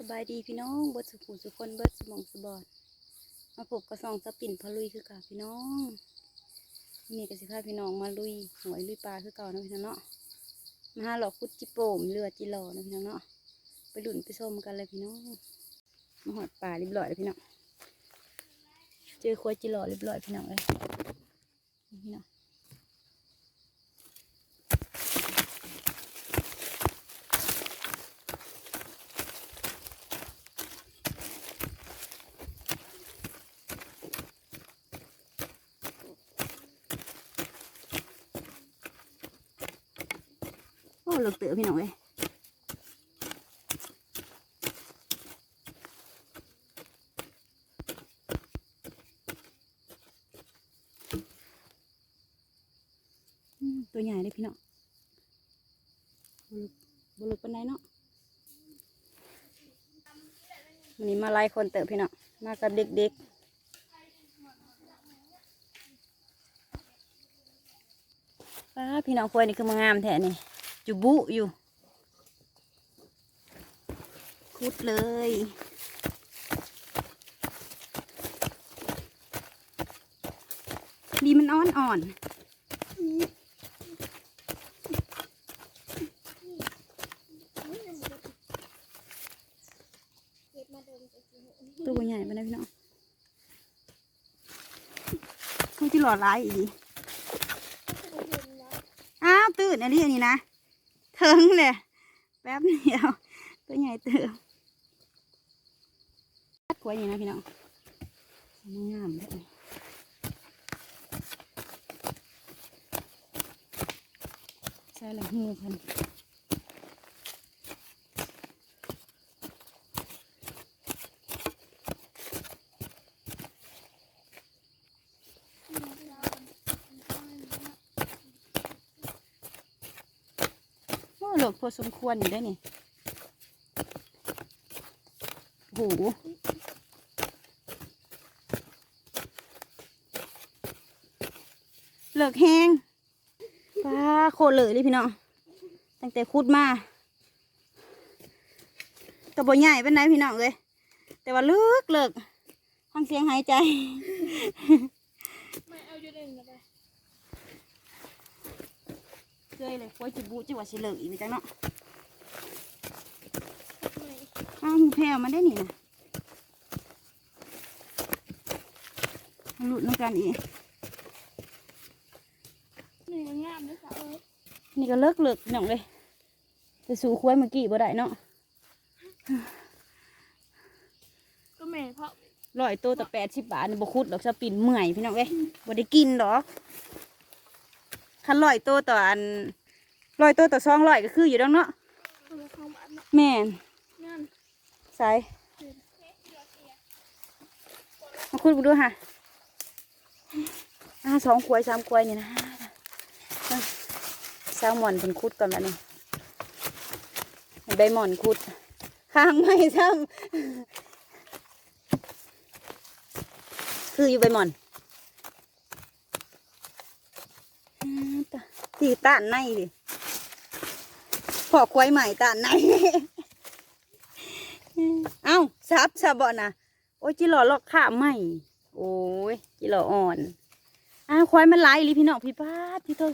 สบายดีพี่น้องเบิดสุขุสุคนเบิดสมองสบอด มาพบกับสองสปิ่นพะลุยคือเก่าพี่น้องนี่ก็สิพาพี่น้องมาลุยหวยลุยปลาคือเก่านะพี่น้องเนาะมาหาหลอกคุดจิโป่มเรือจิหลอนะพี่น้องเนาะไปดุนไปส้มกันเลยพี่น้องมาหอดป่าเรียบร้อยเลยพี่น้องเจอควายจิหลอเรียบร้อยพี่น้องเลยนี่พี่น้อง เลิกเต๋อพี่น้องเอ้ยตัวใหญ่เลยพี่น้องบลึกบลึกปันไดเนาะวันนี้มาไล่คนเต๋อพี่น้อง มากับเด็กๆป้าพี่น้องควยนี่คือมางามแท้นี่ จุบุอยู่คุดเลยดีมันอ่อนอ่อนตัวใหญ่ปานใดพี่น้องคงจะหล่อร้ายอีกอ้าวตื่นอันนี้อันนี้นะ ถิงเลยแป๊บเดียว ตัวใหญ่เติมตัดกล้วยนี่นะพี่น้องมันงามเลยใส่ละหูเพิ่น โอ้หลบพอสมควรอยู่ได้นี่โอ้โหเหลือกแห้งป้าโคตรเลยเลยพี่น้องตั้งแต่คุดมาตัวบ่ใหญ่เป็นไงพี่น้องเลยแต่ว่าเลิกเลิกฟังเสียงหายใจไม่เอาอยู่หนึ่งนะไปเค ยเลยโอยจิบุจิว่าสิเลิกอีกจังเนาะไม่อ้าวหูแพรวมาได้นี่นะหลุดน้ำกันอีกหนึ่งมันงามด้วยค่ะเออนี่ก็เลิกเลิกหน่องเลยจะสู่คุ้ยเมื่อกี้บ่ได้เนาะก็แม่เพราะร้อยตัวแต่แปดสิบบาทนี่บ่คุดดอกสปินเมื่อยพี่น้องเอ้ยบ่ได้กินดอก คันร้อยตัวต่ออันร้อยตัวต่อสองร้อยก็คืออยู่ดอกเนาะแม่นงานใส่มาคุดกูดูค่ะอ่าสองขวยสามขวายนี่นะแซลมอนเป็นคุดก่อนแล้วนี่ใบหมอนคุดข้างไม่ซ้ำคืออยู่ใบหมอนอ่า ตะตีต้านในดิพอควายใหม่ต้านใน เอ้าซับซับบ่นะโอ้ยจิหล่อลอกขาใหม่ โอ้ยจิหล่ออ่อนอ้าวควายมันไล่ลีพี่น้องพี่ป้าดพี่เธอ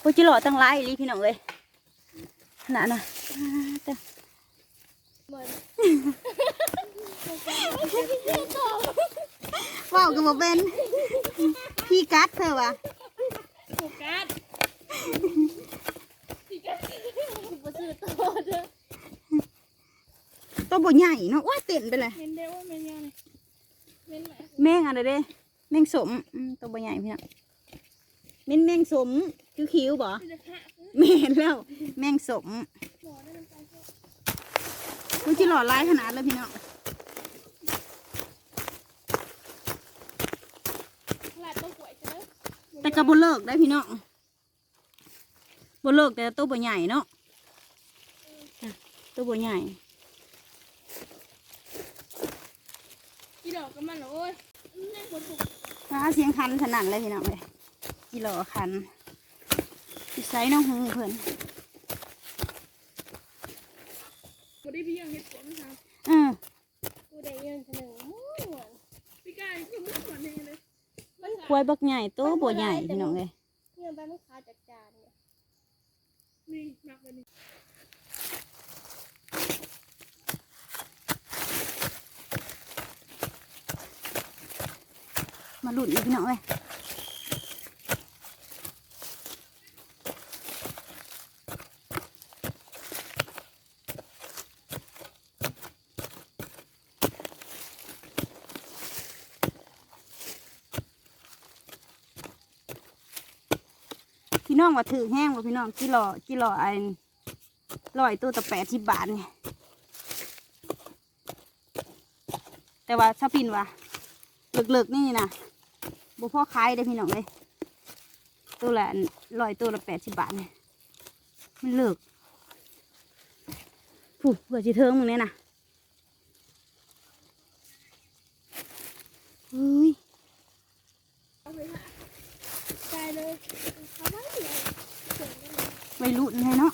โอ้ยจิหล่อตั้งไล่ลีพี่น้องเลยขนาดน่ะอ่าแต่เหมือนว้าวกับบ่เป็น พี่กัดเธอวะ โฟกัสสิกัสมาซื้อต่อเด้อ ตัวบ่ใหญ่เนาะว้าเต้นไปเลยเมนเด้ว่าเมนยังไงเมนไหนแมงอะไรเด้แมงสมอืมตัวบ่ใหญ่พี่น้องเม่นแมงสมคิ้วๆบ่มันจะพะแม่นแล้วแมงสมหมอได้มันไปเถอะกูจิหล่อลายขนาดเลยพี่น้องตลาดต้องหวยเถอะแต่ก็บ่เลิกได้พี่น้องบ่เลิกแต่ตัวบ่ใหญ่เนาะจ้ะตัวบ่ใหญ่ กี่ดอกก็มันเหรอโอ้ยแม่คนถูกฟ้าเสียงคันขนาดเลยพี่น้องเลยกิโลคันสิไซน้องหูเพิ่นมันได้พี่ยังเห็ดปวดมั้งครับอือกูได้เงินเสนอหมู่หวนพี่กายคือมึงปวดแน่เลยมันควายบักใหญ่โตบ่ใหญ่พี่น้องเอ้ยเงินไปมันขาดจากจานเนี่ยนี่หนักเลยนี่ มาหลุ้นอีกพี่น้องเอ้ยพี่น้องว่าถือแห้งบ่พี่น้องกิโลกิโลอันร้อยตัวต่แปดสิบบาทไงแต่ว่าถ้าปินว่าเลิกๆนี่นะ บ่พ่อขายได้พี่น้องเลยตัวละร้อยตัวละแปดสิบบาทเนี่ยมันเลิกผู้เผื่อจีเทิงมึงเนี่ยนะเฮ้ยไปหาตายเลยเขาไม่เหลือเสียงเลยวัยรุ่นเลยเนาะ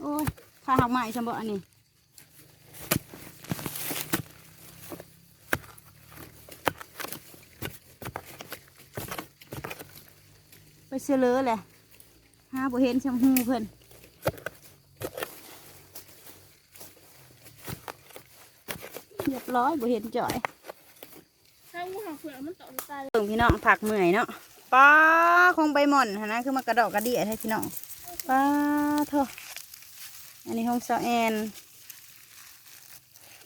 โอ้ยข้าหักใหม่ฉันบอกอันนี้ เสือเลอแหละหาบ่เห็นช่างหูเพิ่นเรียบร้อยบ่เห็นจ่อยถ้างูเห่าเผือกมันต่อตายเบิ่งพี่น้องผักเมื่อยเนาะป้าคงใบหม่อนหั่นนะคือมากระดอกกระเดี่ยให้พี่น้องป้าเถอะอันนี้ห้องเซาแอน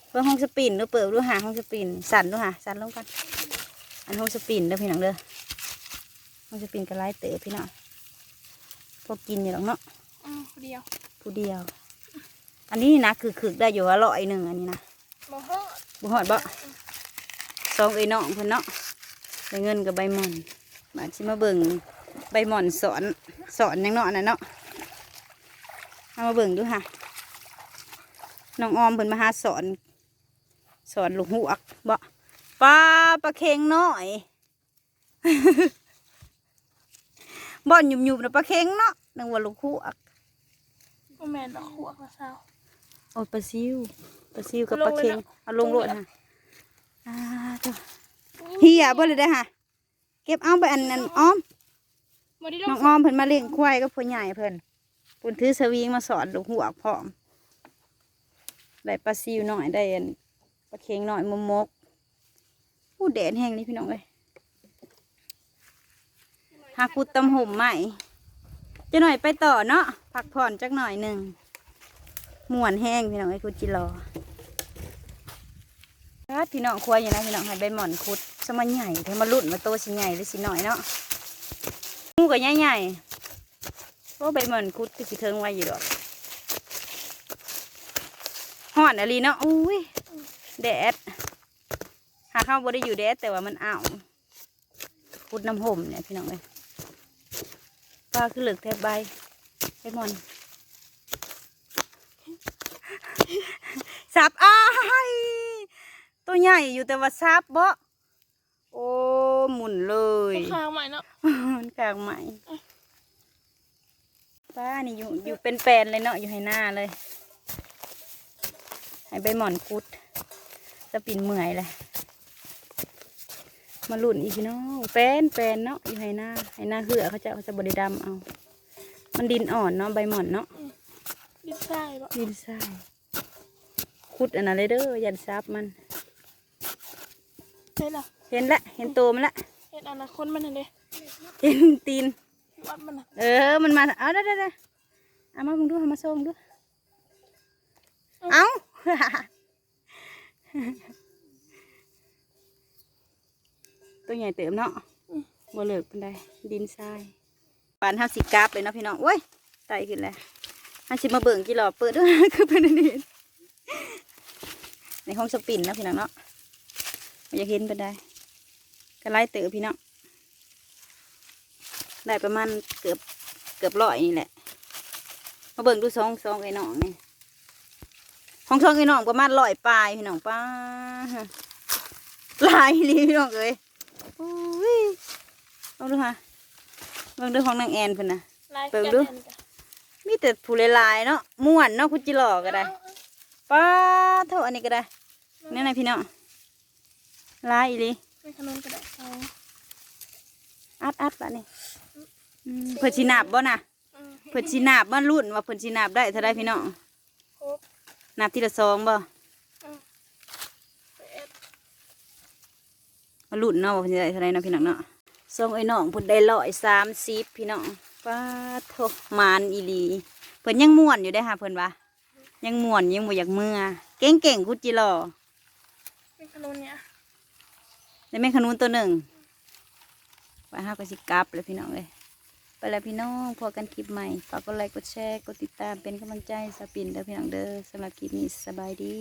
เปิดห้องสปินดูเปิดดูหาห้องสปินสั่นดูหาสั่นลงกันอันห้องสปินเด้อพี่น้องเด้อ ห้องสปินก็ไล่เต๋อพี่น้องพอกินอยู่หรอกเนาะอืมเดียวผู้เดียว อันนี้นะคือคือได้อยู่ว่าร้อยหนึ่งอันนี้นะมอฮอดบุหอดบ่สองไอ้น้องเพิ่นเนาะได้เงินกับใบหม่อนมาชิมาเบิ่งใบหม่อนสอนสอนหยังเนาะน่ะเนาะเอามาเบิ่งดูค่ะน้องออมเพิ่นมาหาสอน สอนลูกหัวกบ่ปลาปลาเค็งน้อย บ่อนหยุบๆนะปลาเค็งเนาะนึกว่าลูกหัวกก็แม่นดอกหัวกระเซา โอ้ยปลาซิวปลาซิวกับลปลางเลยเค็งเนาะ เอาลงโลดค่ะอ่าเถอะเฮียบ่เลยได้อค่ะ เก็บเอาไปอันนั้นอ้อมมาดิลน้องงอ้อมเพิ่นมาเลี้ยงควายกับพ่อใหญ่เพิ่นเพิ่นถือสวิงมาสอนลูกหัวกพร้อมได้ปลาซิวหน่อยได้อันปลาเค็งหน่อยมมกผู้แดดแห้งนี่พี่น้องเอ้ย หากุดตำห่มใหม่จะหน่อยไปต่อเนาะพักผ่อนจักหน่อยหนึ่งม่วนแห้งพี่น้องไอ้คุดจิรอครับพี่น้องควายอยู่นะพี่น้องให้ใบหม่อนคุดสมันใหญ่เทมาลุ่นมาโตสิใหญ่หรือสิหน่อยเนาะงูก็ใหญ่ๆเพราะใบหมันคุดก็สิเทิงไว้อยู่ดอกห่อนอะไรเนาะอุ้ยแดดหาข้าวบ่ได้อยู่แดดแต่ว่ามันอ้าวคุดน้ำห่มเนี่ยพี่น้องเลยาคือเหลือกแทบใบใบหมอนสับอ้ายตัวใหญ่อยู่แต่ว่าซับบ่โอ้หมุนเลยข้าวใหม่เนาะมันกลางใหม่ป้านี่อยู่อยู่เป็นแปลนเลยเนาะอยู่ให้หน้าเลย ให้ใบหมอนคุดจะปิ่นเมื่อยเลย มาหลุ่นอีกพี่น้องแปลนแปลนเนาะอยู่ให้หน้าให้หน้าเหือเขาจะเขาจะบริดำเอา มันดินอ่อนเนาะใบหมอนเนาะดินทรายบ่ดินทรายคุดอันนั้นเลยเด้อยันซับมันเห็นล่ะเห็นละเห็นตัวมันละเห็นอนาคตมันเห็นเด้เห็นตีนวัดมันน่ะเออมันมาเอาได้ได้ได้เอามามึงดูเอามาส่งดูเอา ตัวใหญ่เติมเนาะบ่เลิกเป็นไดดินทรายปานห้าสิกราบเลยเนาะพี่น้องโอ้ยไตขึ้นแล้วห้าสิมาเบิ่งกี่หลอเปิดด้วยคือเป็นอันนี้ในห้องสปินเนาะพี่น้องเนาะไม่อยากเห็นเป็นไดก็ไล่เติบพี่น้องได้ประมาณเกือบเกือบร้อยนี่แหละ มาเบิ่งดูซองซองไอ้น้องนี่ของซองไอ้น้องประมาณร้อยปลายพี่น้องป้าหลายอีหลีพี่น้องเอ้ย อุ้ยลองดูค่ะเบิ่งดูของนางแอนเพิ่นน่ะลายเปิดกันดูแอนจ้ะมีแต่ผู้หลายๆเนาะม่วนเนาะคุณจิหลอก็ได้เอาเอาป้าเท่าอันนี้ก็ได้นี่นายพี่น้องลายอีหลีๆเป็นขนมกระดาษเอาอัดอัดละนี่อืมเพิ่นสินาบบ่น่ะอืมเพิ่นสินาบบ่รุ่นว่าเพิ่นสินาบได้เท่าได้พี่น้องครบนาบทีละซองบ่ ไปเอ็ด มารุ่นเนาะว่าเพิ่นสิได้เท่าไรเนาะพี่น้องเนาะซองไอ้น้องเพิ่นได้ร้อยสามสิบพี่น้องป้าโทมานอีหลีเพิ่นยังม่วนอยู่ได้อค่ะเพิ่นว่ายังม่วนยังบ่อยากเมื่อเก่งๆกุจิหลอเป็นขนมเนี่ยได้แม่ขนุนตัวหนึ่งไปห้าก็สิกลับเลยพี่น้องเลยไปแล้วพี่น้องพอกันคลิปใหม่ฝากกดไลค์กดแชร์กดติดตามเป็นกำลังใจให้สปินเด้อพี่น้องเด้อสำหรับคลิปนี้สบายดี